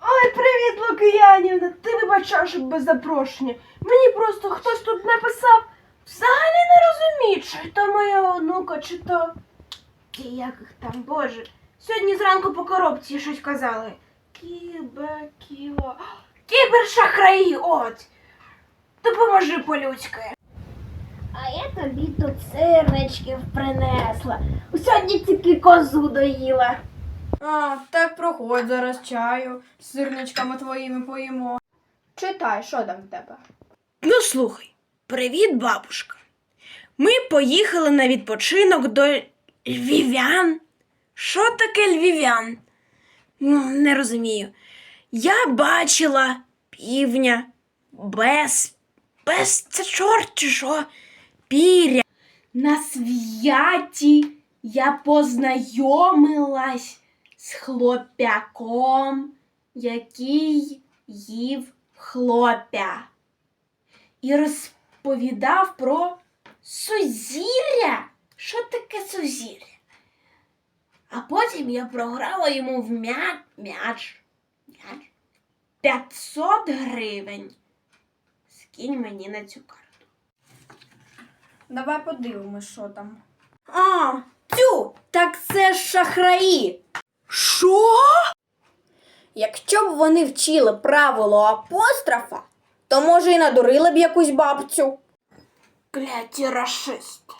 Ой, привіт, Лукіянівна! Ти вибачаєш без запрошення. Мені просто хтось тут написав. Взагалі не розумію, чи то моя онука, чи то. Ті, як їх там, боже. Сьогодні зранку по коробці щось казали. Кібе, кіло. Кібершахраї, от! Допоможи по-людськи. А я тобі тут сирничків принесла. Сьогодні тільки козу доїла. А, так проходь зараз чаю. З сирничками твоїми поїмо. Читай, що там в тебе? Ну слухай, привіт, бабушка. Ми поїхали на відпочинок до львів'ян. Що таке львів'ян? Ну, не розумію. Я бачила півня без. без це чорт чи що? Піря. На святі я познайомилась з хлопяком, який їв хлопя і розповідав про сузір'я. Що таке сузір'я? А потім я програла йому в м'яч, м'яч, м'яч 500 гривень. Скинь мені на цю карту. Давай подивимось, що там. А, тю, так це ж шахраї. Що? Якщо б вони вчили правило апострофа, то може і надурили б якусь бабцю. Кляті рашисти.